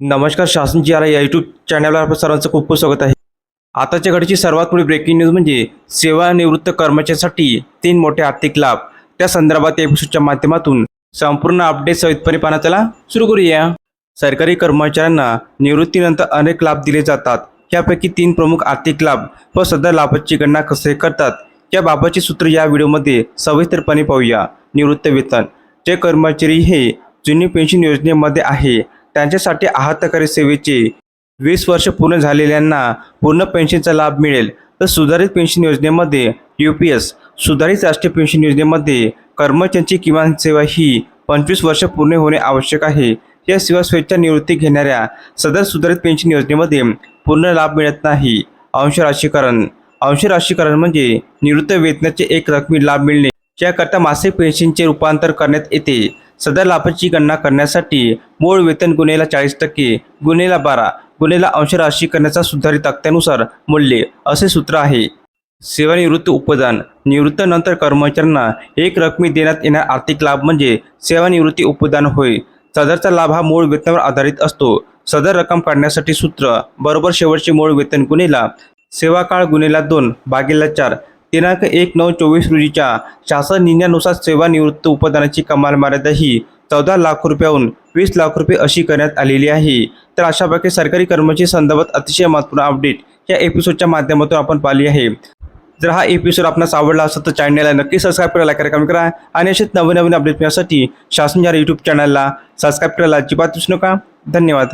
नमस्कार शासनची या यूट्यूब चॅनलवर आपलं सर्वांचं खूप खूप स्वागत आहे. आताच्या घडीची सर्वात मोठी ब्रेकिंग न्यूज म्हणजे सेवानिवृत्त कर्मचाऱ्यांसाठी तीन मोठे आर्थिक लाभ. त्या संदर्भात एपिसोडच्या माध्यमातून संपूर्ण अपडेट सवितपणे पाहण्यात चला सुरू करूया. सरकारी कर्मचाऱ्यांना निवृत्तीनंतर अनेक लाभ दिले जातात. यापैकी तीन प्रमुख आर्थिक लाभ व सदर लाभाची गणना कसे करतात याबाबतचे सूत्र या व्हिडिओमध्ये सविस्तरपणे पाहूया. निवृत्त वेतन. जे कर्मचारी हे जुनी पेन्शन योजनेमध्ये आहे त्यांच्यासाठी आहातकारी सेवेचे वीस वर्ष पूर्ण झालेल्यांना पूर्ण पेन्शनचा लाभ मिळेल. तर सुधारित पेन्शन योजनेमध्ये यू पी एस सुधारित राष्ट्रीय पेन्शन योजनेमध्ये कर्मचाऱ्यांची किमान सेवा ही पंचवीस वर्ष पूर्ण होणे आवश्यक आहे. याशिवाय स्वेच्छा निवृत्ती घेणाऱ्या सदर सुधारित पेन्शन योजनेमध्ये पूर्ण लाभ मिळत नाही. अंश राशीकरण. अंश राशीकरण म्हणजे निवृत्त वेतनाचे एक रकमी लाभ मिळणे याकरता मासिक पेन्शनचे रूपांतर करण्यात येते. सदर लाभाची गणना करण्यासाठी मूळ वेतन गुन्हेला चाळीस टक्के गुन्हेला बारा गुन्हेला अंश राशी करण्याचा सुधारित तक्त्यानुसार मूल्य असे सूत्र आहे. सेवानिवृत्त उपदान निवृत्तीनंतर कर्मचाऱ्यांना एक रकमी देण्यात येणारा आर्थिक लाभ म्हणजे सेवानिवृत्ती उपदान होय. सदरचा लाभ हा मूळ वेतनावर आधारित असतो. सदर रक्कम काढण्यासाठी सूत्र बरोबर शेवटचे मूळ वेतन गुन्हेला सेवा काळ गुन्हेला दोन भागेला चार दिनांक एक नऊ चोवीस रोजीच्या शासन निर्णयानुसार सेवानिवृत्त उपदानाची कमाल मर्यादा ही चौदा लाख रुपयाहून वीस लाख रुपये अशी करण्यात आलेली आहे. तर अशा प्रकारे सरकारी कर्मचारी संदर्भात अतिशय महत्त्वपूर्ण अपडेट या एपिसोडच्या माध्यमातून आपण पाहिली आहे. जर हा एपिसोड आपणास आवडला असेल तर चॅनलला नक्की सबस्क्राईब करायला करा कमेंट करा आणि असेच नवीन नवीन अपडेट मिळण्यासाठी शासन या यूट्यूब चॅनलला सबस्क्राईब करायला अजिबात विसरू नका. धन्यवाद.